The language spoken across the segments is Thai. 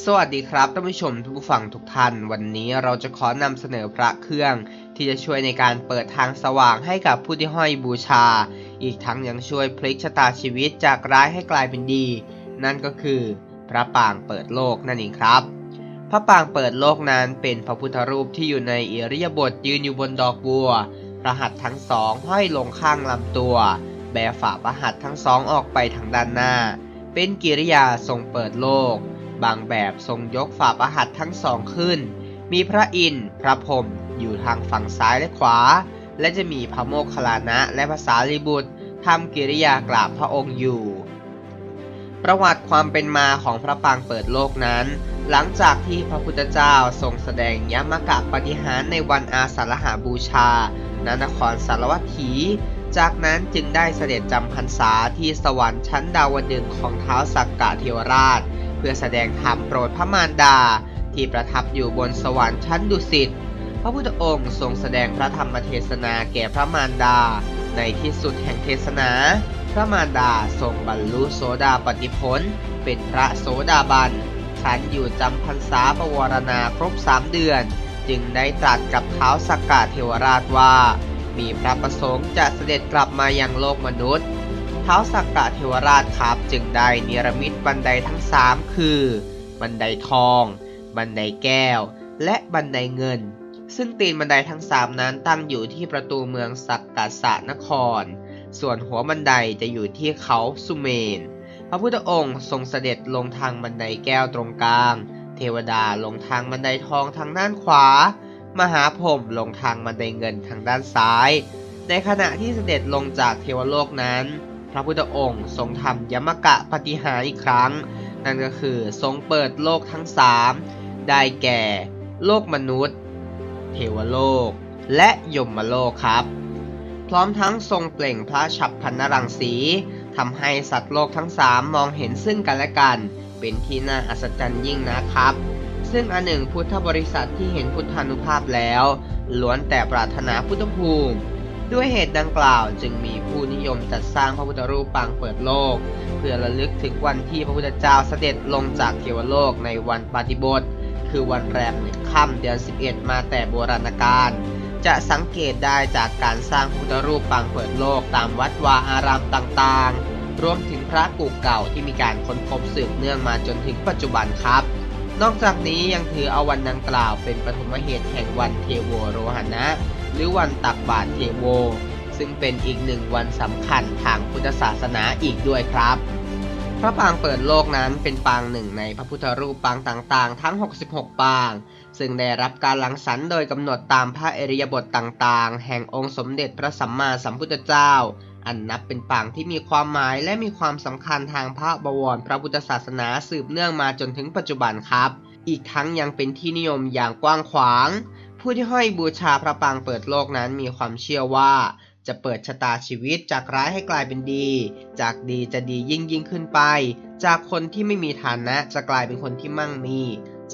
สวัสดีครับท่านผู้ชมทุกผู้ฟังทุกท่าน วันนี้เราจะขอนำเสนอพระเครื่อง ที่จะช่วยในการเปิดทางสว่างให้กับผู้ที่ห้อยบูชา อีกทั้งยังช่วยพลิกชะตาชีวิตจากร้ายให้กลายเป็นดี นั่นก็คือ พระปางเปิดโลกนั่นเองครับ พระปางเปิดโลกนั้นเป็นพระพุทธรูปที่อยู่ในอิริยาบถยืนอยู่บนดอกบัวพระหัตถ์ทั้งสองห้อยลงข้างลำตัว แบฝ่าพระหัตถ์ทั้งสองออกไปทางด้านหน้า เป็นกิริยาทรงเปิดโลก บางแบบทรงยกฝ่าพระหัตทั้งสองขึ้น มีพระอินทร์พระพรหมอยู่ทางฝั่งซ้ายและขวา และจะมีพระโมคคัลลานะและภาษาลีบุตรทำกิริยากราบพระองค์อยู่ ประวัติความเป็นมาของพระปางเปิดโลกนั้น หลังจากที่พระพุทธเจ้าทรงแสดงยมกะปฏิหารในวันอาสาฬหาบูชาณนครสารวัตถี จากนั้นจึงได้เสด็จจำพรรษาที่สวรรค์ชั้นดาวดึงของเท้าวสักกะเทวราช พื่อแสดงธรรมโปรดพระมารดา ที่ประทับอยู่บนสวรรค์ชั้นดุสิตพระพุทธองค์ทรงแสดงพระธรรมเทศนาแก่พระมารดา ในที่สุดแห่งเทศนา พระมารดาทรงบรรลุโสดาปติผลเป็นพระโสดาบันครั้นอยู่จำพรรษาประวรณาครบสามเดือน จึงได้ตรัสกับเท้าสักกะเทวราชว่า มีพระประสงค์จะเสด็จกลับมายังโลกมนุษย์ ท้าวสักกะเทวราชครับจึงได้เนรมิตบันไดทั้งสามคือ บันไดทอง บันไดแก้ว และบันไดเงิน ซึ่งตีนบันไดทั้งสามนั้นตั้งอยู่ที่ประตูเมืองสักกะสะนคร ส่วนหัวบันไดจะอยู่ที่เขาสุเมน พระพุทธองค์ทรงเสด็จลงทางบันไดแก้วตรงกลาง เทวดาลงทางบันไดทองทางด้านขวา มหาพรหมลงทางบันไดเงินทางด้านซ้าย ในขณะที่เสด็จลงจากเทวโลกนั้น พระพุทธองค์ทรงทำยมกะปฏิหารอีกครั้ง นั่นก็คือทรงเปิดโลกทั้งสามได้แก่ โลกมนุษย์ เทวโลก และยมโลกครับ พร้อมทั้งทรงเปล่งพระฉับพันนรังสีทำให้สัตว์โลกทั้งสามมองเห็นซึ่งกันและกัน เป็นที่น่าอัศจรรย์ยิ่งนะครับซึ่งอันหนึ่งพุทธบริษัทที่เห็นพุทธานุภาพแล้ว ล้วนแต่ปรารถนาพุทธภูมิ ด้วยเหตุดังกล่าวจึงมีผู้นิยมจัดสร้างพระพุทธรูปปางเปิดโลก เพื่อระลึกถึงวันที่พระพุทธเจ้าเสด็จลงจากเทวโลกในวันปฏิโบสคือวันแรมหนึ่งค่ำเดือน 11 มาแต่โบราณกาลจะสังเกตได้จากการสร้างพุทธรูปปางเปิดโลกตามวัดวาอารามต่างๆ รวมถึงพระกู่เก่าที่มีการค้นพบสืบเนื่องมาจนถึงปัจจุบันครับ นอกจากนี้ยังถือเอาวันดังกล่าวเป็นปฐมเหตุแห่งวันเทโวโรหณะ หรือวันตักบาตรเทโว ซึ่งเป็นอีกหนึ่งวันสำคัญทางพุทธศาสนาอีกด้วยครับ พระปางเปิดโลกนั้นเป็นปางหนึ่งในพระพุทธรูปปางต่างๆ ทั้ง 66 ปาง ซึ่งได้รับการรังสรรค์โดยกำหนดตามพระเอริยบทต่างๆ แห่งองค์สมเด็จพระสัมมาสัมพุทธเจ้า อันนับเป็นปางที่มีความหมายและมีความสำคัญทางพระบวรพระพุทธศาสนาสืบเนื่องมาจนถึงปัจจุบันครับอีกทั้งยังเป็นที่นิยมอย่างกว้างขวาง ผู้ที่ห้อยบูชาพระปางเปิดโลกนั้นมีความเชื่อว่า จะเปิดชะตาชีวิตจากร้ายให้กลายเป็นดี จากดีจะดียิ่งยิ่งขึ้นไป จากคนที่ไม่มีฐานะจะกลายเป็นคนที่มั่งมี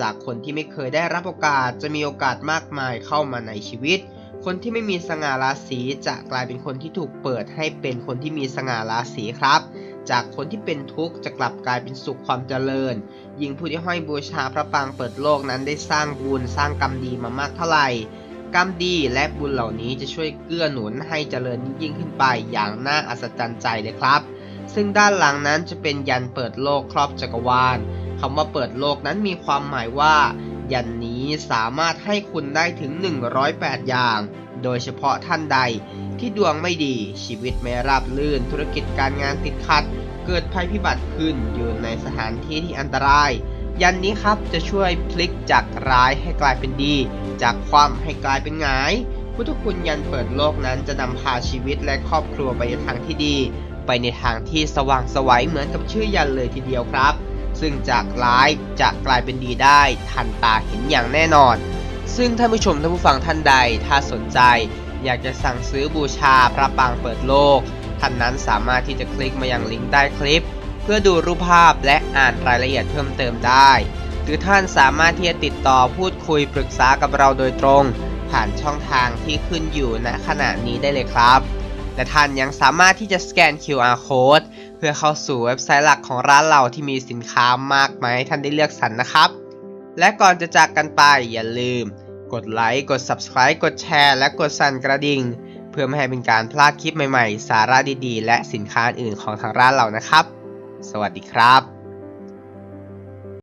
จากคนที่ไม่เคยได้รับโอกาสจะมีโอกาสมากมายเข้ามาในชีวิต คนที่ไม่มีสง่าราศีจะกลายเป็นคนที่ถูกเปิดให้เป็นคนที่มีสง่าราศีครับ จากคนที่เป็นทุกข์จะกลับกลายเป็นสุขความเจริญ ยิ่งผู้ที่ห้อยบูชาพระปางเปิดโลกนั้นได้สร้างบุญสร้างกรรมดีมามากเท่าไหร่ กรรมดีและบุญเหล่านี้จะช่วยเกื้อหนุนให้เจริญยิ่งขึ้นไปอย่างน่าอัศจรรย์ใจเลยครับ ซึ่งด้านหลังนั้นจะเป็นยันเปิดโลกครอบจักรวาลคำว่าเปิดโลกนั้นมีความหมายว่า ยันนี้ สามารถให้คุณได้ถึง 108 อย่าง โดยเฉพาะท่านใดที่ดวงไม่ดีชีวิตไม่ราบรื่น ธุรกิจการงานติดขัด เกิดภัยพิบัติขึ้นอยู่ในสถานที่ที่อันตราย ยันนี้ครับจะช่วยพลิกจากร้ายให้กลายเป็นดี จากความให้กลายเป็นหงาย พุทธคุณยันเปิดโลกนั้นจะนำพาชีวิตและครอบครัวไปในทางที่ดี ไปในทางที่สว่างสวัยเหมือนกับชื่อยันเลยทีเดียวครับ ซึ่งจากร้ายจะกลายเป็นดีได้ทันตาเห็นอย่างแน่นอน ซึ่งท่านผู้ชมท่านผู้ฟังท่านใดถ้าสนใจ อยากจะสั่งซื้อบูชาพระปางเปิดโลก ท่านนั้นสามารถที่จะคลิกมายังลิงก์ใต้คลิป เพื่อดูรูปภาพและอ่านรายละเอียดเพิ่มเติมได้ หรือท่านสามารถที่จะติดต่อพูดคุยปรึกษากับเราโดยตรง ผ่านช่องทางที่ขึ้นอยู่ณขณะนี้ได้เลยครับ และท่านยังสามารถที่จะสแกน QR code เพื่อเข้าสู่เว็บไซต์หลักของร้านเราที่มีสินค้ามากมายให้ท่านได้เลือกสรรนะครับ และก่อนจะจากกันไปอย่าลืม กดไลค์กด Subscribe กดแชร์ และกดสั่นกระดิ่ง เพื่อไม่ให้เป็นการพลาดคลิปใหม่ๆ สาระดีๆ และสินค้าอื่นของทางร้านเรานะครับ สวัสดีครับ